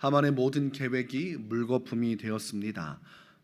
하만의 모든 계획이 물거품이 되었습니다.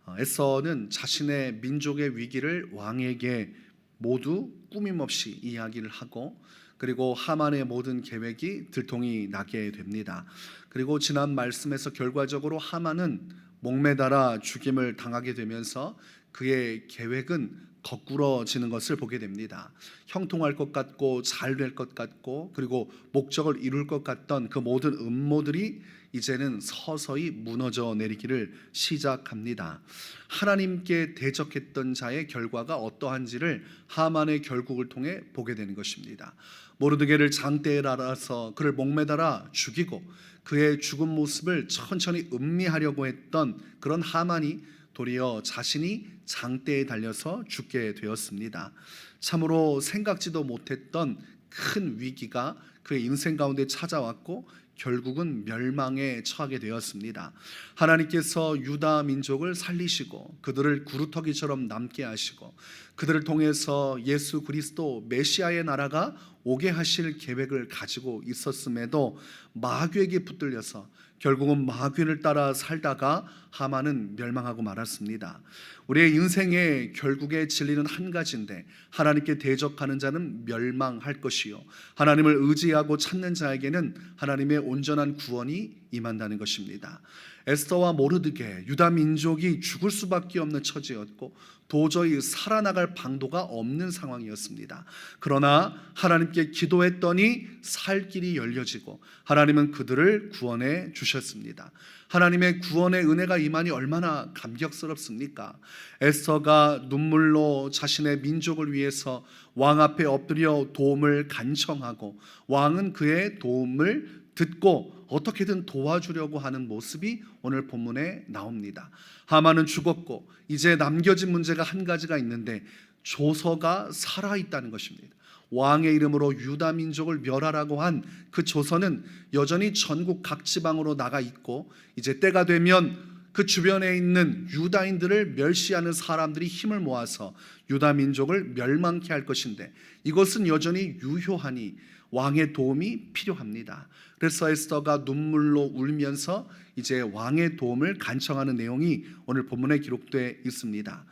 어, 에서는 자신의 민족의 위기를 왕에게 모두 꾸밈없이 이야기를 하고 그리고 하만의 모든 계획이 들통이 나게 됩니다. 그리고 지난 말씀에서 결과적으로 하만은 목매달아 죽임을 당하게 되면서 그의 계획은 거꾸러지는 것을 보게 됩니다. 형통할 것 같고 잘 될 것 같고 그리고 목적을 이룰 것 같던 그 모든 음모들이 이제는 서서히 무너져 내리기를 시작합니다. 하나님께 대적했던 자의 결과가 어떠한지를 하만의 결국을 통해 보게 되는 것입니다. 모르드게를 장대에 알아서 그를 목매달아 죽이고 그의 죽은 모습을 천천히 음미하려고 했던 그런 하만이 도리어 자신이 장대에 달려서 죽게 되었습니다. 참으로 생각지도 못했던 큰 위기가 그의 인생 가운데 찾아왔고 결국은 멸망에 처하게 되었습니다. 하나님께서 유다 민족을 살리시고 그들을 구루터기처럼 남게 하시고 그들을 통해서 예수 그리스도 메시아의 나라가 오게 하실 계획을 가지고 있었음에도 마귀에게 붙들려서 결국은 마귀를 따라 살다가 하만은 멸망하고 말았습니다. 우리의 인생의 결국의 진리는 한 가지인데 하나님께 대적하는 자는 멸망할 것이요 하나님을 의지하고 찾는 자에게는 하나님의 온전한 구원이 임한다는 것입니다. 에스더와 모르드게 유다 민족이 죽을 수밖에 없는 처지였고 도저히 살아나갈 방도가 없는 상황이었습니다. 그러나 하나님께 기도했더니 살 길이 열려지고 하나님은 그들을 구원해 주셨습니다. 하나님의 구원의 은혜가 임하니 얼마나 감격스럽습니까? 에스더가 눈물로 자신의 민족을 위해서 왕 앞에 엎드려 도움을 간청하고 왕은 그의 도움을 듣고 어떻게든 도와주려고 하는 모습이 오늘 본문에 나옵니다. 하만은 죽었고 이제 남겨진 문제가 한 가지가 있는데 조서가 살아 있다는 것입니다. 왕의 이름으로 유다 민족을 멸하라고 한 그 조서는 여전히 전국 각 지방으로 나가 있고 이제 때가 되면 그 주변에 있는 유다인들을 멸시하는 사람들이 힘을 모아서 유다 민족을 멸망케 할 것인데 이것은 여전히 유효하니 왕의 도움이 필요합니다. 그래서 에스더가 눈물로 울면서 이제 왕의 도움을 간청하는 내용이 오늘 본문에 기록되어 있습니다.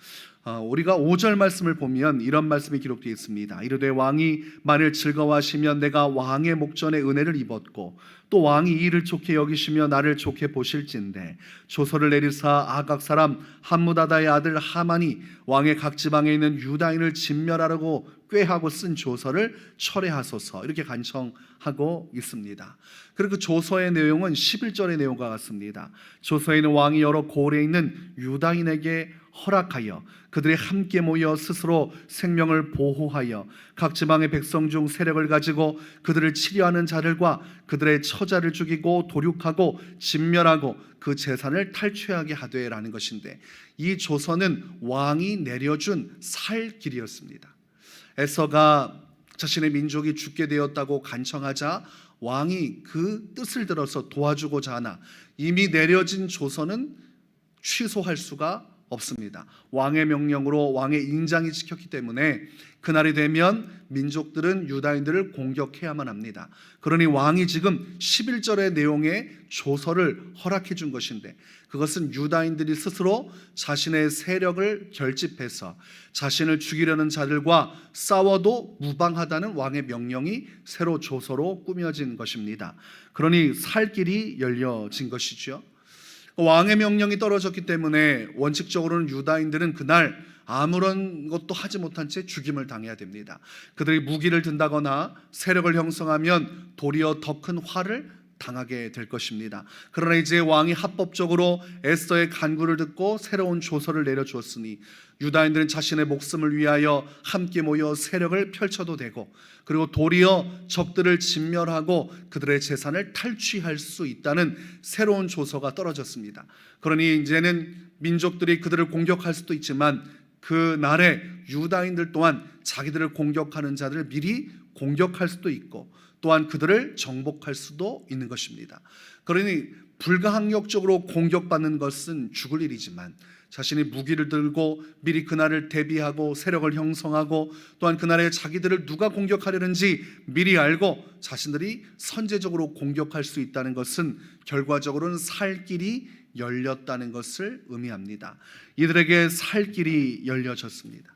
어, 우리가 5절 말씀을 보면 이런 말씀이 기록되어 있습니다. 이르되 왕이 만일 즐거워하시면 내가 왕의 목전에 은혜를 입었고 또 왕이 이 일을 좋게 여기시며 나를 좋게 보실진데 조서를 내리사 아각 사람 함무다다의 아들 하만이 왕의 각 지방에 있는 유다인을 진멸하라고 꾀하고 쓴 조서를 철회하소서 이렇게 간청하고 있습니다. 그리고 그 조서의 내용은 11절의 내용과 같습니다. 조서에는 왕이 여러 고을에 있는 유다인에게 허락하여 그들이 함께 모여 스스로 생명을 보호하여 각 지방의 백성 중 세력을 가지고 그들을 치료하는 자들과 그들의 처자를 죽이고 도륙하고 진멸하고 그 재산을 탈취하게 하되라는 것인데 이 조서는 왕이 내려준 살 길이었습니다. 에서가 자신의 민족이 죽게 되었다고 간청하자 왕이 그 뜻을 들어서 도와주고자 하나 이미 내려진 조서는 취소할 수가 없습니다. 왕의 명령으로 왕의 인장이 찍혔기 때문에 그날이 되면 민족들은 유다인들을 공격해야만 합니다. 그러니 왕이 지금 11절의 내용의 조서를 허락해 준 것인데 그것은 유다인들이 스스로 자신의 세력을 결집해서 자신을 죽이려는 자들과 싸워도 무방하다는 왕의 명령이 새로 조서로 꾸며진 것입니다. 그러니 살 길이 열려진 것이죠. 왕의 명령이 떨어졌기 때문에 원칙적으로는 유다인들은 그날 아무런 것도 하지 못한 채 죽임을 당해야 됩니다. 그들이 무기를 든다거나 세력을 형성하면 도리어 더 큰 화를 당하게 될 것입니다. 그러나 이제 왕이 합법적으로 에스더의 간구를 듣고 새로운 조서를 내려주었으니 유다인들은 자신의 목숨을 위하여 함께 모여 세력을 펼쳐도 되고 그리고 도리어 적들을 진멸하고 그들의 재산을 탈취할 수 있다는 새로운 조서가 떨어졌습니다. 그러니 이제는 민족들이 그들을 공격할 수도 있지만 그 날에 유다인들 또한 자기들을 공격하는 자들을 미리 공격할 수도 있고 또한 그들을 정복할 수도 있는 것입니다. 그러니 불가항력적으로 공격받는 것은 죽을 일이지만 자신이 무기를 들고 미리 그날을 대비하고 세력을 형성하고 또한 그날에 자기들을 누가 공격하려는지 미리 알고 자신들이 선제적으로 공격할 수 있다는 것은 결과적으로는 살 길이 열렸다는 것을 의미합니다. 이들에게 살 길이 열려졌습니다.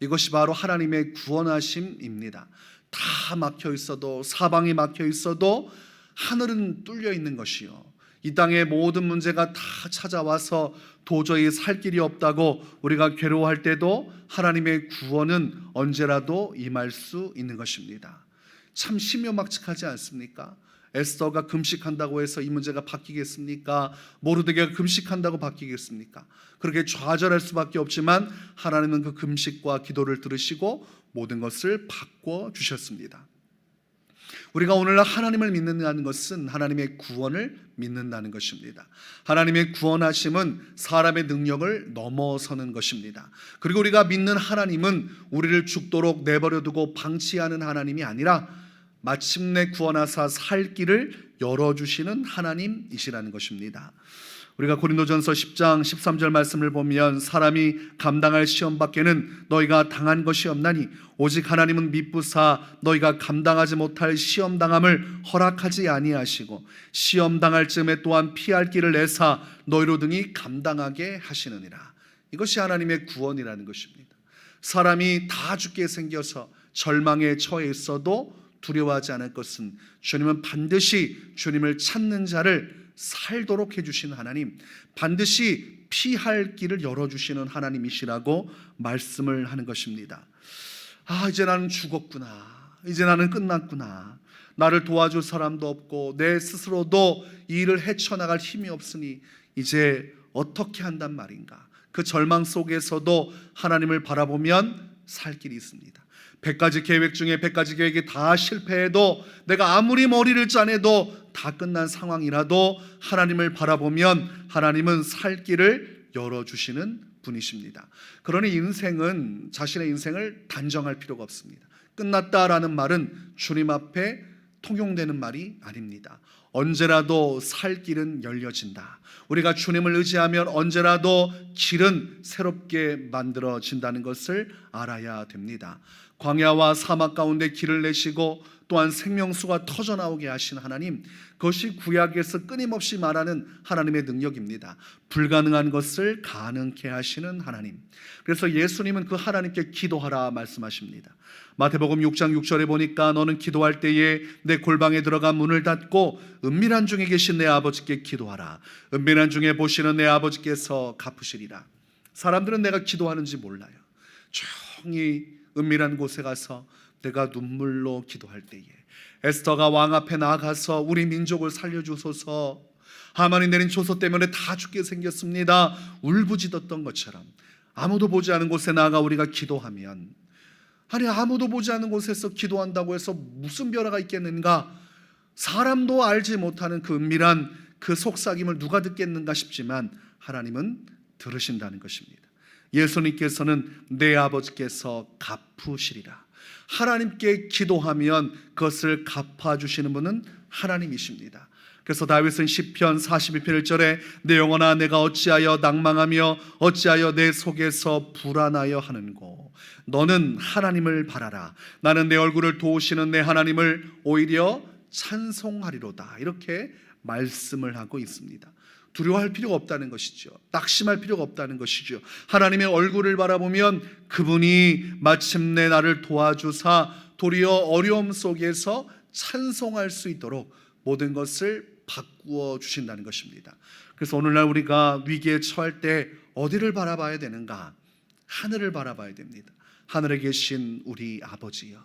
이것이 바로 하나님의 구원하심입니다. 다 막혀 있어도 사방이 막혀 있어도 하늘은 뚫려 있는 것이요. 이 땅의 모든 문제가 다 찾아와서 도저히 살 길이 없다고 우리가 괴로워할 때도 하나님의 구원은 언제라도 임할 수 있는 것입니다. 참 심요막측하지 않습니까? 에스더가 금식한다고 해서 이 문제가 바뀌겠습니까? 모르드게가 금식한다고 바뀌겠습니까? 그렇게 좌절할 수밖에 없지만 하나님은 그 금식과 기도를 들으시고 모든 것을 바꿔 주셨습니다. 우리가 오늘날 하나님을 믿는다는 것은 하나님의 구원을 믿는다는 것입니다. 하나님의 구원하심은 사람의 능력을 넘어서는 것입니다. 그리고 우리가 믿는 하나님은 우리를 죽도록 내버려 두고 방치하는 하나님이 아니라 마침내 구원하사 살 길을 열어주시는 하나님이시라는 것입니다. 우리가 고린도전서 10장 13절 말씀을 보면 사람이 감당할 시험 밖에는 너희가 당한 것이 없나니 오직 하나님은 미쁘사 너희가 감당하지 못할 시험 당함을 허락하지 아니하시고 시험 당할 즈음에 또한 피할 길을 내사 너희로 등이 감당하게 하시느니라. 이것이 하나님의 구원이라는 것입니다. 사람이 다 죽게 생겨서 절망에 처해 있어도 두려워하지 않을 것은 주님은 반드시 주님을 찾는 자를 살도록 해주신 하나님, 반드시 피할 길을 열어주시는 하나님이시라고 말씀을 하는 것입니다. 아, 이제 나는 죽었구나. 이제 나는 끝났구나. 나를 도와줄 사람도 없고 내 스스로도 이 일을 헤쳐나갈 힘이 없으니 이제 어떻게 한단 말인가. 그 절망 속에서도 하나님을 바라보면 살 길이 있습니다. 100가지 계획 중에 100가지 계획이 다 실패해도 내가 아무리 머리를 짜내도 다 끝난 상황이라도 하나님을 바라보면 하나님은 살 길을 열어주시는 분이십니다. 그러니 인생은 자신의 인생을 단정할 필요가 없습니다. 끝났다라는 말은 주님 앞에 통용되는 말이 아닙니다. 언제라도 살 길은 열려진다. 우리가 주님을 의지하면 언제라도 길은 새롭게 만들어진다는 것을 알아야 됩니다. 광야와 사막 가운데 길을 내시고 또한 생명수가 터져 나오게 하신 하나님, 그것이 구약에서 끊임없이 말하는 하나님의 능력입니다. 불가능한 것을 가능케 하시는 하나님. 그래서 예수님은 그 하나님께 기도하라 말씀하십니다. 마태복음 6장 6절에 보니까 너는 기도할 때에 내 골방에 들어가 문을 닫고 은밀한 중에 계신 내 아버지께 기도하라. 은밀한 중에 보시는 내 아버지께서 갚으시리라. 사람들은 내가 기도하는지 몰라요. 조용히 은밀한 곳에 가서 내가 눈물로 기도할 때에 에스더가 왕 앞에 나가서 우리 민족을 살려주소서 하만이 내린 조소 때문에 다 죽게 생겼습니다. 울부짖었던 것처럼 아무도 보지 않은 곳에 나가 우리가 기도하면 아니 아무도 보지 않는 곳에서 기도한다고 해서 무슨 변화가 있겠는가? 사람도 알지 못하는 그 은밀한 그 속삭임을 누가 듣겠는가 싶지만 하나님은 들으신다는 것입니다. 예수님께서는 내 아버지께서 갚으시리라. 하나님께 기도하면 그것을 갚아 주시는 분은 하나님이십니다. 그래서 다윗은 시편 41편 1절에 내 영혼아 내가 어찌하여 낭망하며 어찌하여 내 속에서 불안하여 하는고 너는 하나님을 바라라 나는 내 얼굴을 도우시는 내 하나님을 오히려 찬송하리로다 이렇게 말씀을 하고 있습니다. 두려워할 필요가 없다는 것이죠. 낙심할 필요가 없다는 것이죠. 하나님의 얼굴을 바라보면 그분이 마침내 나를 도와주사 도리어 어려움 속에서 찬송할 수 있도록 모든 것을 바꾸어 주신다는 것입니다. 그래서 오늘날 우리가 위기에 처할 때 어디를 바라봐야 되는가? 하늘을 바라봐야 됩니다. 하늘에 계신 우리 아버지요.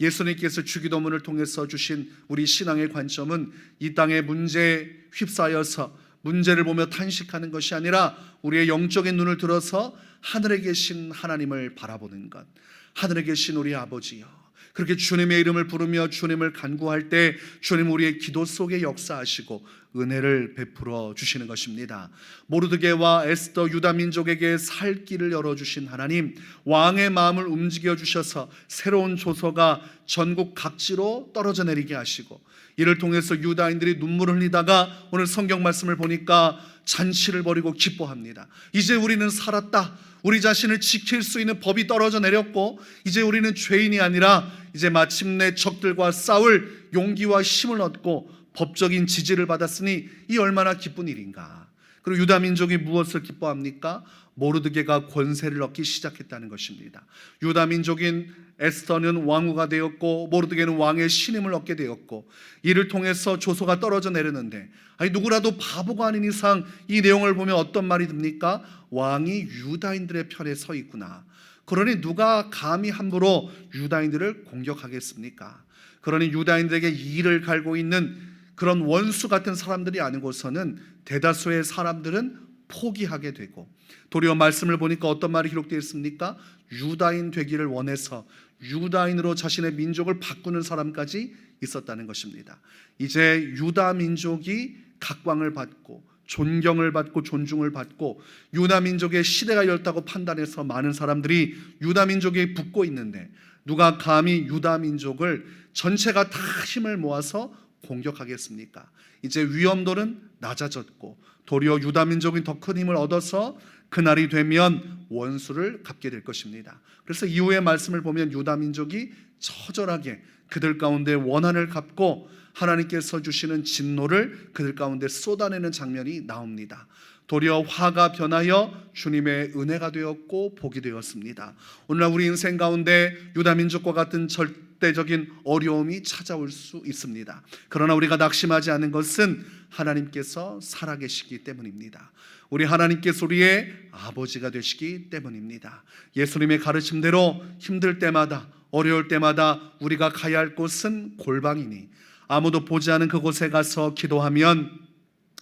예수님께서 주기도문을 통해서 주신 우리 신앙의 관점은 이 땅의 문제에 휩싸여서 문제를 보며 탄식하는 것이 아니라 우리의 영적인 눈을 들어서 하늘에 계신 하나님을 바라보는 것. 하늘에 계신 우리 아버지요. 그렇게 주님의 이름을 부르며 주님을 간구할 때 주님 우리의 기도 속에 역사하시고 은혜를 베풀어 주시는 것입니다. 모르드게와 에스더 유다 민족에게 살 길을 열어 주신 하나님, 왕의 마음을 움직여 주셔서 새로운 조서가 전국 각지로 떨어져 내리게 하시고 이를 통해서 유다인들이 눈물을 흘리다가 오늘 성경 말씀을 보니까 잔치를 벌이고 기뻐합니다. 이제 우리는 살았다. 우리 자신을 지킬 수 있는 법이 떨어져 내렸고 이제 우리는 죄인이 아니라 이제 마침내 적들과 싸울 용기와 힘을 얻고 법적인 지지를 받았으니 이 얼마나 기쁜 일인가. 그리고 유다 민족이 무엇을 기뻐합니까? 모르드게가 권세를 얻기 시작했다는 것입니다. 유다 민족인 에스더는 왕후가 되었고 모르드게는 왕의 신임을 얻게 되었고 이를 통해서 조소가 떨어져 내렸는데 아니 누구라도 바보가 아닌 이상 이 내용을 보면 어떤 말이 듭니까? 왕이 유다인들의 편에 서 있구나. 그러니 누가 감히 함부로 유다인들을 공격하겠습니까? 그러니 유다인들에게 이를 갈고 있는 그런 원수 같은 사람들이 아니고서는 대다수의 사람들은 포기하게 되고 도리어 말씀을 보니까 어떤 말이 기록되어 있습니까? 유다인 되기를 원해서 유다인으로 자신의 민족을 바꾸는 사람까지 있었다는 것입니다. 이제 유다 민족이 각광을 받고 존경을 받고 존중을 받고 유다 민족의 시대가 열다고 판단해서 많은 사람들이 유다 민족에 붙고 있는데 누가 감히 유다 민족을 전체가 다 힘을 모아서 공격하겠습니까? 이제 위험도는 낮아졌고 도리어 유다 민족이 더 큰 힘을 얻어서 그날이 되면 원수를 갚게 될 것입니다. 그래서 이후의 말씀을 보면 유다 민족이 처절하게 그들 가운데 원한을 갚고 하나님께서 주시는 진노를 그들 가운데 쏟아내는 장면이 나옵니다. 도리어 화가 변하여 주님의 은혜가 되었고 복이 되었습니다. 오늘날 우리 인생 가운데 유다 민족과 같은 절대적인 어려움이 찾아올 수 있습니다. 그러나 우리가 낙심하지 않는 것은 하나님께서 살아계시기 때문입니다. 우리 하나님께서 우리의 아버지가 되시기 때문입니다. 예수님의 가르침대로 힘들 때마다 어려울 때마다 우리가 가야 할 곳은 골방이니 아무도 보지 않은 그곳에 가서 기도하면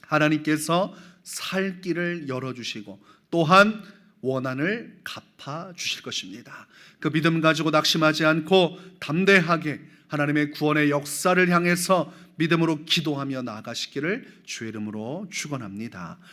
하나님께서 살 길을 열어주시고 또한 원한을 갚아 주실 것입니다. 그 믿음 가지고 낙심하지 않고 담대하게 하나님의 구원의 역사를 향해서 믿음으로 기도하며 나아가시기를 주의 이름으로 축원합니다.